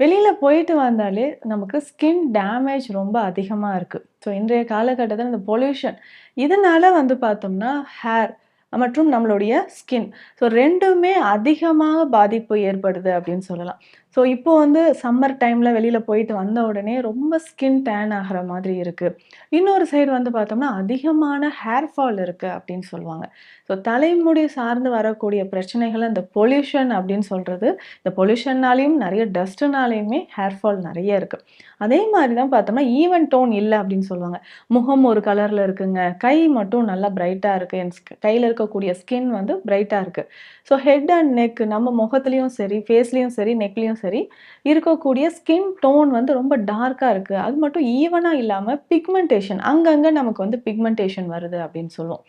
வெளியில போயிட்டு வந்தாலே நமக்கு ஸ்கின் டேமேஜ் ரொம்ப அதிகமா இருக்கு. ஸோ இன்றைய காலகட்டத்தில் இந்த பொல்யூஷன் இதனால வந்து பார்த்தோம்னா, ஹேர் மற்றும் நம்மளுடைய ஸ்கின் ஸோ ரெண்டுமே அதிகமாக பாதிப்பு ஏற்படுது அப்படின்னு சொல்லலாம். ஸோ இப்போ வந்து சம்மர் டைமில் வெளியில் போயிட்டு வந்த உடனே ரொம்ப ஸ்கின் டேன் ஆகிற மாதிரி இருக்குது இன்னொரு சைடு வந்து பார்த்தோம்னா, அதிகமான ஹேர் ஃபால் இருக்குது அப்படின்னு சொல்லுவாங்க. ஸோ தலைமுடி சார்ந்து வரக்கூடிய பிரச்சனைகள் இந்த பொல்யூஷன் அப்படின்னு சொல்கிறது இந்த பொல்யூஷன்னாலையும் நிறைய டஸ்ட்டுனாலையுமே ஹேர் ஃபால் நிறைய இருக்குது அதே மாதிரி தான் பார்த்தோம்னா, ஈவன் டோன் இல்லை அப்படின்னு சொல்லுவாங்க. முகம் ஒரு கலரில் இருக்குங்க. கை மட்டும் நல்லா பிரைட்டாக இருக்குது என் கையில் இருக்கக்கூடிய ஸ்கின் வந்து பிரைட்டாக இருக்குது ஸோ ஹெட் அண்ட் நெக் நம்ம முகத்துலேயும் சரி, ஃபேஸ்லேயும் சரி, நெக்லேயும் சரி இருக்கக்கூடிய ஸ்கின் டோன் வந்து ரொம்ப டார்க்கா இருக்கு. அது மட்டும் ஈவனாக இல்லாம பிக்மென்டேஷன் அங்கங்கே நமக்கு வந்து பிக்மென்டேஷன் வருது அப்படின்னு சொல்லுவோம்.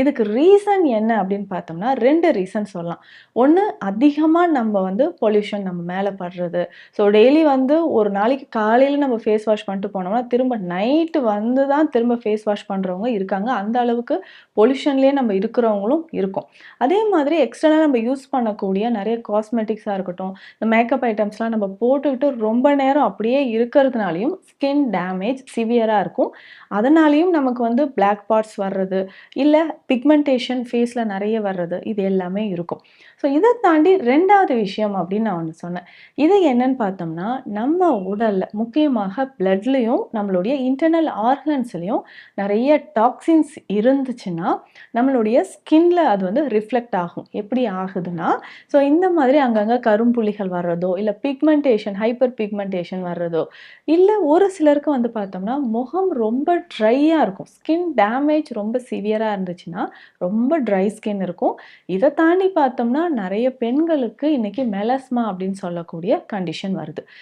இதுக்கு ரீசன் என்ன அப்படின்னு பார்த்தோம்னா, ரெண்டு ரீசன் சொல்லலாம். ஒன்று அதிகமா நம்ம வந்து பொல்யூஷன் நம்ம மேல படுறது. ஸோ டெய்லி வந்து ஒரு நாளைக்கு காலையில் நம்ம ஃபேஸ் வாஷ் பண்ணிட்டு போனோம்னா, திரும்ப நைட்டு வந்து தான் திரும்ப ஃபேஸ் வாஷ் பண்றவங்க இருக்காங்க. அந்த அளவுக்கு பொல்யூஷன்லேயே நம்ம இருக்கிறவங்களும் இருக்கும் அதே மாதிரி எக்ஸ்டர்னலாக நம்ம யூஸ் பண்ணக்கூடிய நிறைய காஸ்மெட்டிக்ஸா இருக்கட்டும், இந்த மேக்கப் ஐட்டம்ஸ்லாம் நம்ம போட்டுக்கிட்டு ரொம்ப நேரம் அப்படியே இருக்கிறதுனாலயும் ஸ்கின் டேமேஜ் சிவியராக இருக்கும். அதனாலையும் நமக்கு வந்து பிளாக் பார்ட்ஸ் வர்றது, இல்லை பிக்மெண்டேஷன் ஃபேஸில் நிறைய வர்றது, இது எல்லாமே இருக்கும். ஸோ இதை தாண்டி ரெண்டாவது விஷயம் அப்படின்னு நான் ஒன்று சொன்னேன். இது என்னன்னு பார்த்தோம்னா, நம்ம உடலில் முக்கியமாக பிளட்லேயும் நம்மளுடைய இன்டர்னல் ஆர்கன்ஸ்லேயும் நிறைய டாக்ஸின்ஸ் இருந்துச்சுன்னா, நம்மளுடைய ஸ்கின்ல அது வந்து ரிஃப்ளெக்ட் ஆகும். எப்படி ஆகுதுன்னா, ஸோ இந்த மாதிரி அங்கங்கே கரும்புள்ளிகள் வர்றதோ, இல்லை இல்லை பிக்மென்டேஷன் ஹைப்பர் பிக்மென்டேஷன் வர்றதோ, இல்லை ஒரு சிலருக்கு வந்து பார்த்தோம்னா, முகம் ரொம்ப ட்ரையாக இருக்கும். ஸ்கின் டேமேஜ் ரொம்ப சிவியராக இருந்துச்சுன்னா, ரொம்ப ட்ரை ஸ்கின் இருக்கும். இதை தாண்டி பார்த்தோம்னா, நிறைய பெண்களுக்கு இன்னைக்கு மெலஸ்மா அப்படின்னு சொல்லக்கூடிய கண்டிஷன் வருது.